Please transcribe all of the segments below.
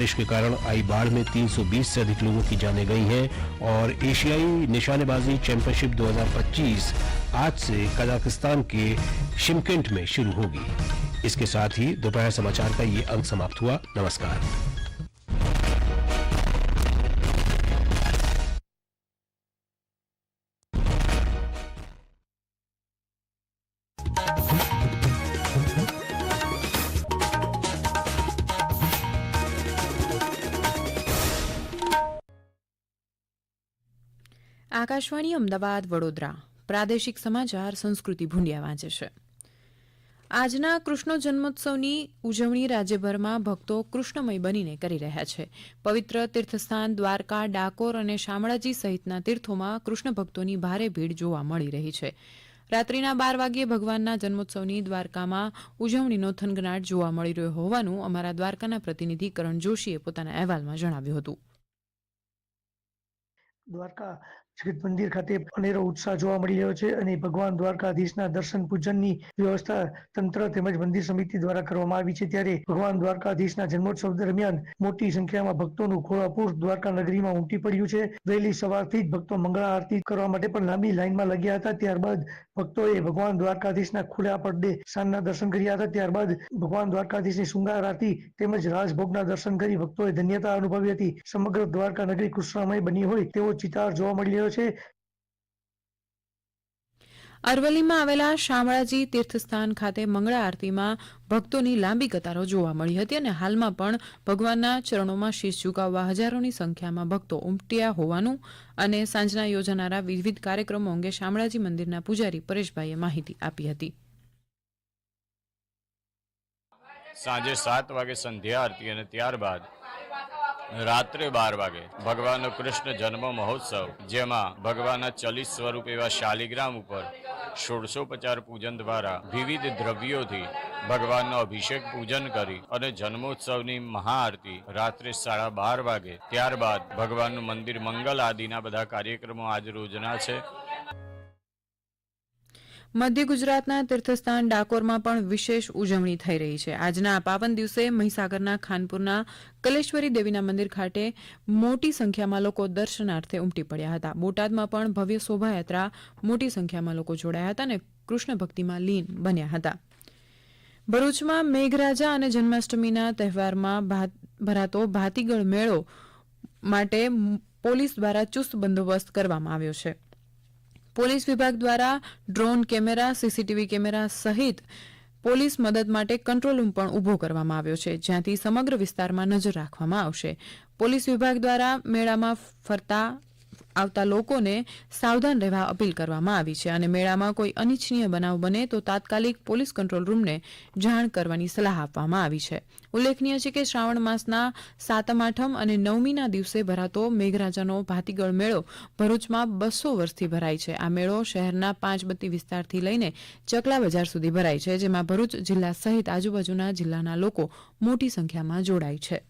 बारिश के कारण आई बाढ़ में 320 से अधिक लोगों की जाने गई हैं और एशियाई निशानेबाजी चैंपियनशिप 2025 आज से कजाकिस्तान के शिमकेंट में शुरू होगी। इसके साथ ही दोपहर समाचार का ये अंक समाप्त हुआ। नमस्कार। આકાશવાણી અમદાવાદ વડોદરા. પ્રાદેશિક સમાચાર સંસ્કૃતિ ભૂંડિયા વાંચે છે. આજના કૃષ્ણ જન્મોત્સવની ઉજવણી રાજ્યભરમાં ભક્તો કૃષ્ણમય બનીને કરી રહ્યા છે. પવિત્ર તીર્થસ્થાન, દ્વારકા, ડાકોર અને શામળાજી સહિતના તીર્થોમાં કૃષ્ણ ભક્તોની ભારે ભીડ જોવા મળી રહી છે. રાત્રિના બાર વાગ્યે ભગવાનના જન્મોત્સવની દ્વારકામાં ઉજવણીનો થનગનાટ જોવા મળી રહ્યો હોવાનું અમારા દ્વારકાના પ્રતિનિધિ કરણ જોશીએ પોતાના અહેવાલમાં જણાવ્યું હતું. દ્વારકા જગત મંદિર ખાતે અનેરો ઉત્સાહ જોવા મળી રહ્યો છે અને ભગવાન દ્વારકાધીશના દર્શન પૂજનની વ્યવસ્થા તંત્ર તેમજ મંદિર સમિતિ દ્વારા કરવામાં આવી છે ત્યારે ભગવાન દ્વારકાધીશના જન્મોત્સવ દરમિયાન મોટી સંખ્યામાં ભક્તોનું ખોળાપુર દ્વારકા નગરીમાં ઉમટી પડ્યું છે. વહેલી સવારથી જ ભક્તો મંગળા આરતી કરવા માટે પણ લાંબી લાઈનમાં લાગ્યા હતા. ત્યારબાદ ભક્તોએ ભગવાન દ્વારકાધીશના ખુલ્લા પડદે સાંજના દર્શન કર્યા હતા. ત્યારબાદ ભગવાન દ્વારકાધીશની શૃંગાર આરતી તેમજ રાજભોગના દર્શન કરી ભક્તોએ ધન્યતા અનુભવી હતી. સમગ્ર દ્વારકા નગરી કૃષ્ણમય બની હોય તેવો ચિતાર જોવા મળી રહ્યો છે? અરવલ્લીમાં આવેલા શામળાજી તીર્થસ્થાન ખાતે મંગળા આરતીમાં ભક્તોની લાંબી કતારો જોવા મળી હતી અને હાલમાં પણ ભગવાનના ચરણોમાં શીશ ઝુકાવવા હજારોની સંખ્યામાં ભક્તો ઉમટ્યા હોવાનું અને સાંજના યોજાનારા વિવિધ કાર્યક્રમો અંગે શામળાજી મંદિરના પૂજારી પરેશભાઈએ માહિતી આપી હતી. સાંજે સાત વાગે સંધ્યા આરતી અને ત્યારબાદ રાત્રે બાર વાગે ભગવાનનો કૃષ્ણ જન્મ મહોત્સવ, જેમાં ભગવાનના ચલિત સ્વરૂપ એવા શાલિગ્રામ ઉપર ષોળસો પચાર પૂજન દ્વારા વિવિધ દ્રવ્યોથી ભગવાનનો અભિષેક પૂજન કરી અને જન્મોત્સવની મહાઆરતી રાત્રે સાડા બાર વાગે. ત્યારબાદ ભગવાનનું મંદિર મંગલ આદિના બધા કાર્યક્રમો આજ રોજના છે. મધ્ય ગુજરાતના તીર્થસ્થાન ડાકોરમાં પણ વિશેષ ઉજવણી થઈ રહી છે. આજના આ પાવન દિવસે મહીસાગરના ખાનપુરના કલેશ્વરી દેવીના મંદિર ખાતે મોટી સંખ્યામાં લોકો દર્શનાર્થે ઉમટી પડ્યા હતા. બોટાદમાં પણ ભવ્ય શોભાયાત્રા મોટી સંખ્યામાં લોકો જોડાયા હતા અને કૃષ્ણ ભક્તિમાં લીન બન્યા હતા. ભરૂચમાં મેઘરાજા અને જન્માષ્ટમીના તહેવારમાં ભરાતો ભાતીગળ મેળો માટે પોલીસ દ્વારા ચુસ્ત બંદોબસ્ત કરવામાં આવ્યો છે. પોલીસ વિભાગ દ્વારા ડ્રોન કેમેરા, સીસીટીવી કેમેરા સહિત પોલીસ મદદ માટે કંટ્રોલ રૂમ પણ ઊભો કરવામાં આવ્યો છે, જ્યાંથી સમગ્ર વિસ્તારમાં નજર રાખવામાં આવશે. પોલીસ વિભાગ દ્વારા મેળામાં ફરતા આવતા લોકોને સાવધાન રહેવા અપીલ કરવામાં આવી છે અને મેળામાં કોઈ અનિચ્છનીય બનાવ બને તો તાત્કાલિક પોલીસ કંટ્રોલ રૂમને જાણ કરવાની સલાહ આપવામાં આવી છે. ઉલ્લેખનીય છે કે શ્રાવણ માસના સાતમ, આઠમ અને નવમીના દિવસે ભરાતો મેઘરાજાનો ભાતીગળ મેળો ભરૂચમાં બસો વર્ષથી ભરાય છે. આ મેળો શહેરના પાંચબત્તી વિસ્તારથી લઈને ચકલા બજાર સુધી ભરાય છે, જેમાં ભરૂચ જિલ્લા સહિત આજુબાજુના જિલ્લાના લોકો મોટી સંખ્યામાં જોડાય છે.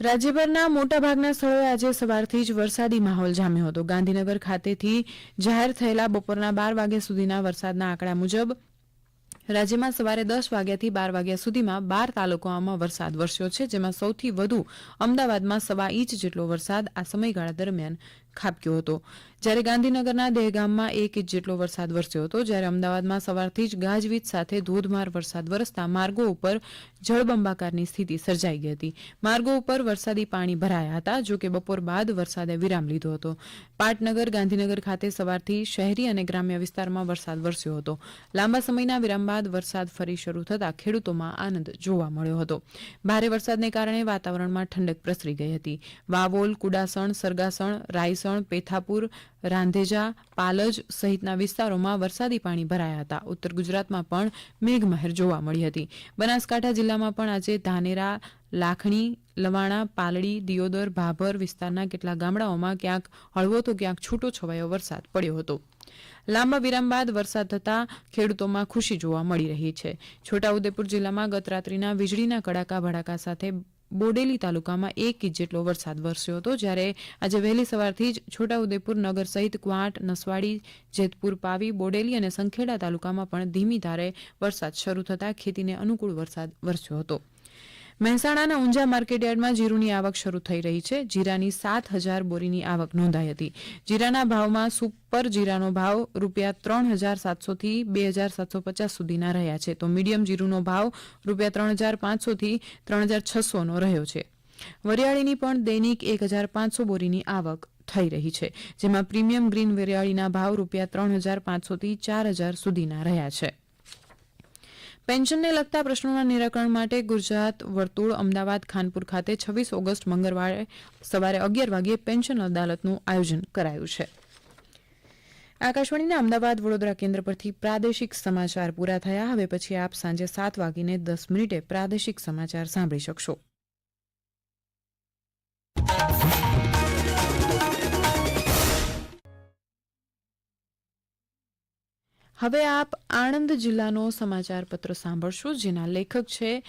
રાજ્યભરના મોટાભાગના સ્થળોએ આજે સવારથી જ વરસાદી માહોલ જામ્યો હતો. ગાંધીનગર ખાતેથી જાહેર થયેલા બપોરના બાર વાગ્યા સુધીના વરસાદના આંકડા મુજબ રાજ્યમાં સવારે દસ વાગ્યાથી બાર વાગ્યા સુધીમાં બાર તાલુકાઓમાં વરસાદ વરસ્યો છે, જેમાં સૌથી વધુ અમદાવાદમાં સવા ઇંચ જેટલો વરસાદ આ સમયગાળા દરમિયાન ખાબક્યો હતો. જ્યારે ગાંધીનગરના દહેગામમાં એક ઇંચ જેટલો વરસાદ વરસ્યો હતો, જ્યારે અમદાવાદમાં સવારથી જ ગાજવીજ સાથે ધોધમાર વરસાદ વરસતા માર્ગો ઉપર જળબંબાકારની સ્થિતિ સર્જાઈ ગઈ હતી. માર્ગો ઉપર વરસાદી પાણી ભરાયા હતા, જો કે બપોર બાદ વરસાદે વિરામ લીધો હતો. પાટનગર, ગાંધીનગર ખાતે સવારથી શહેરી અને ગ્રામ્ય વિસ્તારમાં વરસાદ વરસ્યો હતો. લાંબા સમયના વિરામ બાદ વરસાદ ફરી શરૂ થતાં ખેડૂતોમાં આનંદ જોવા મળ્યો હતો. ભારે વરસાદને કારણે વાતાવરણમાં ઠંડક પ્રસરી ગઈ હતી. વાવોલ, કુડાસણ, સરગાસણ, રાયસણ, પેથાપુર રાંધેજા, પાલજ સહિતના વિસ્તારોમાં વરસાદી પાણી ભરાયા હતા. ઉત્તર ગુજરાતમાં પણ મેઘમહેર જોવા મળી હતી. બનાસકાંઠા જિલ્લામાં પણ આજે ધાનેરા, લાખણી, લવાણા, પાલડી, દિયોદર, ભાભર વિસ્તારના કેટલાક ગામડાઓમાં ક્યાંક હળવો તો ક્યાંક છૂટો છવાયો વરસાદ પડ્યો હતો. લાંબા વિરામ બાદ વરસાદ થતાં ખેડૂતોમાં ખુશી જોવા મળી રહી છે. છોટાઉદેપુર જિલ્લામાં ગત રાત્રિના વીજળીના કડાકા ભડાકા સાથે બોડેલી તાલુકામાં એક ઇંચ જેટલો વરસાદ વરસ્યો હતો. જ્યારે આજે વહેલી સવારથી જ છોટાઉદેપુર નગર સહિત ક્વાંટ, નસવાડી, જેતપુર, પાવી, બોડેલી અને સંખેડા તાલુકામાં પણ ધીમી ધારે વરસાદ શરૂ થતાં ખેતીને અનુકૂળ વરસાદ વરસ્યો હતો. મહેસાણાના ઊંઝા માર્કેટયાર્ડમાં જીરુની આવક શરૂ થઈ રહી છે. જીરાની સાત હજાર બોરીની આવક નોંધાઈ હતી. જીરાના ભાવમાં સુપર જીરાનો ભાવ રૂપિયા ત્રણ હજાર સાતસોથી બે હજાર સાતસો પચાસ સુધીના રહ્યા છે. તો મીડિયમ જીરુનો ભાવ રૂપિયા ત્રણ હજાર પાંચસોથી ત્રણ હજાર છસોનો રહ્યો છે. વરિયાળીની પણ દૈનિક એક હજાર પાંચસો બોરીની આવક થઈ રહી છે, જેમાં પ્રીમિયમ ગ્રીન વરિયાળીના ભાવ રૂપિયા ત્રણ હજાર પાંચસોથી ચાર હજાર સુધીના રહ્યા છે. પેન્શનને લગતા પ્રશ્નોના નિરાકરણ માટે ગુજરાત વર્તુળ અમદાવાદ ખાનપુર ખાતે છવ્વીસ ઓગસ્ટ મંગળવારે સવારે અગિયાર વાગ્યે પેન્શન અદાલતનું આયોજન કરાયું છે. આકાશવાણીના અમદાવાદ વડોદરા કેન્દ્ર પરથી પ્રાદેશિક સમાચાર પૂરા થયા. હવે પછી આપ સાંજે સાત વાગીને દસ મિનિટે પ્રાદેશિક સમાચાર સાંભળી શકશો. હવે આપ આણંદ જિલ્લાનો સમાચાર પત્ર સાંભળશો જેના લેખક છે